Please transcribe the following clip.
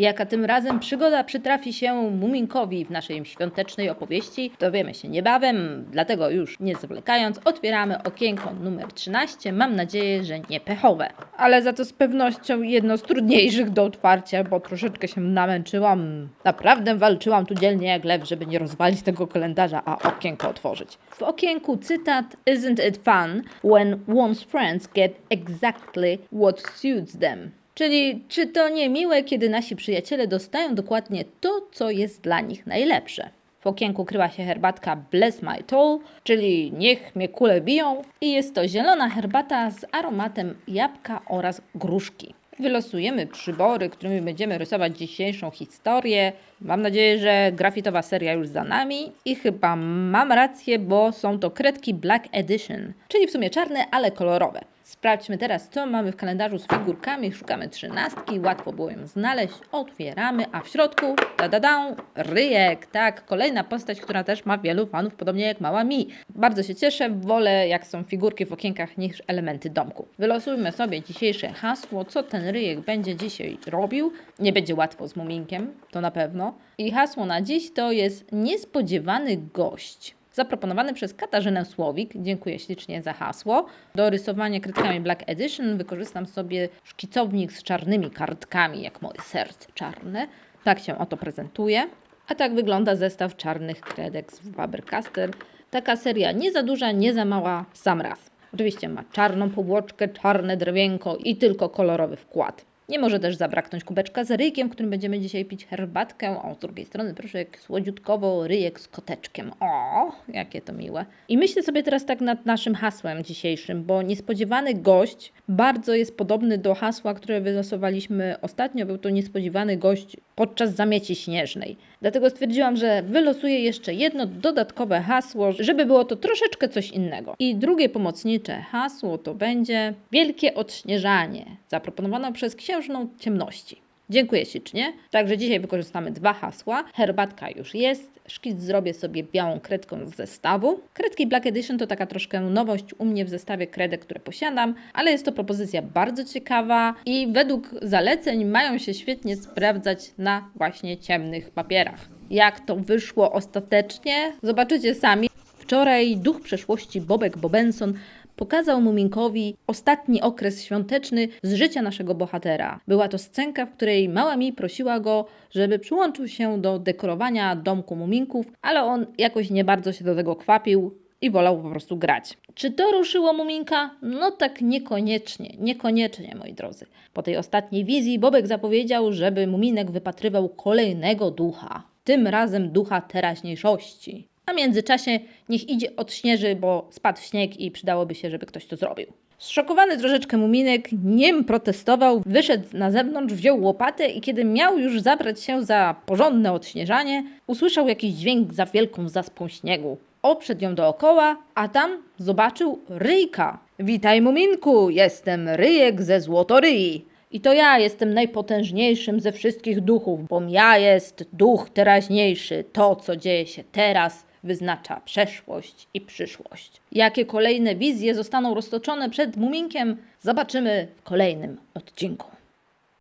Jaka tym razem przygoda przytrafi się Muminkowi w naszej świątecznej opowieści, dowiemy się niebawem, dlatego już nie zwlekając, otwieramy okienko numer 13. Mam nadzieję, że nie pechowe. Ale za to z pewnością jedno z trudniejszych do otwarcia, bo troszeczkę się namęczyłam. Naprawdę walczyłam tu dzielnie jak lew, żeby nie rozwalić tego kalendarza, a okienko otworzyć. W okienku cytat Isn't it fun when one's friends get exactly what suits them? Czyli czy to nie miłe, kiedy nasi przyjaciele dostają dokładnie to, co jest dla nich najlepsze? W okienku kryła się herbatka Bless My Toll, czyli niech mnie kule biją i jest to zielona herbata z aromatem jabłka oraz gruszki. Wylosujemy przybory, którymi będziemy rysować dzisiejszą historię. Mam nadzieję, że grafitowa seria już za nami i chyba mam rację, bo są to kredki Black Edition, czyli w sumie czarne, ale kolorowe. Sprawdźmy teraz, co mamy w kalendarzu z figurkami. Szukamy trzynastki, łatwo było ją znaleźć. Otwieramy, a w środku, da da da, ryjek, tak, kolejna postać, która też ma wielu fanów, podobnie jak mała mi. Bardzo się cieszę, wolę jak są figurki w okienkach niż elementy domku. Wylosujmy sobie dzisiejsze hasło, co ten ryjek będzie dzisiaj robił. Nie będzie łatwo z muminkiem, to na pewno. I hasło na dziś to jest niespodziewany gość zaproponowany przez Katarzynę Słowik. Dziękuję ślicznie za hasło. Do rysowania kredkami Black Edition wykorzystam sobie szkicownik z czarnymi kartkami, jak moje serce czarne. Tak się oto prezentuje. A tak wygląda zestaw czarnych kredek z Faber-Castell. Taka seria nie za duża, nie za mała, sam raz. Oczywiście ma czarną powłoczkę, czarne drewienko i tylko kolorowy wkład. Nie może też zabraknąć kubeczka z ryjkiem, w którym będziemy dzisiaj pić herbatkę. O, z drugiej strony proszę, jak słodziutkowo ryjek z koteczkiem. O, jakie to miłe. I myślę sobie teraz tak nad naszym hasłem dzisiejszym, bo niespodziewany gość bardzo jest podobny do hasła, które wylosowaliśmy ostatnio. Był to niespodziewany gość podczas zamieci śnieżnej. Dlatego stwierdziłam, że wylosuję jeszcze jedno dodatkowe hasło, żeby było to troszeczkę coś innego. I drugie pomocnicze hasło to będzie Wielkie Odśnieżanie, zaproponowane przez Księżną Ciemności. Dziękuję ślicznie. Także dzisiaj wykorzystamy dwa hasła. Herbatka już jest. Szkic zrobię sobie białą kredką z zestawu. Kredki Black Edition to taka troszkę nowość u mnie w zestawie kredek, które posiadam, ale jest to propozycja bardzo ciekawa i według zaleceń mają się świetnie sprawdzać na właśnie ciemnych papierach. Jak to wyszło ostatecznie, zobaczycie sami. Wczoraj duch przeszłości Bobek Bobenson pokazał Muminkowi ostatni okres świąteczny z życia naszego bohatera. Była to scenka, w której mała mi prosiła go, żeby przyłączył się do dekorowania domku Muminków, ale on jakoś nie bardzo się do tego kwapił i wolał po prostu grać. Czy to ruszyło Muminka? No tak niekoniecznie, niekoniecznie moi drodzy. Po tej ostatniej wizji Bobek zapowiedział, żeby Muminek wypatrywał kolejnego ducha. Tym razem ducha teraźniejszości. A w międzyczasie niech idzie od śnieży, bo spadł śnieg i przydałoby się, żeby ktoś to zrobił. Zszokowany troszeczkę Muminek niem protestował, wyszedł na zewnątrz, wziął łopatę i kiedy miał już zabrać się za porządne odśnieżanie, usłyszał jakiś dźwięk za wielką zaspą śniegu. Obszedł ją dookoła, a tam zobaczył ryjka. Witaj Muminku, jestem ryjek ze złotoryi. I to ja jestem najpotężniejszym ze wszystkich duchów, bo ja jest duch teraźniejszy. To, co dzieje się teraz, wyznacza przeszłość i przyszłość. Jakie kolejne wizje zostaną roztoczone przed Muminkiem, zobaczymy w kolejnym odcinku.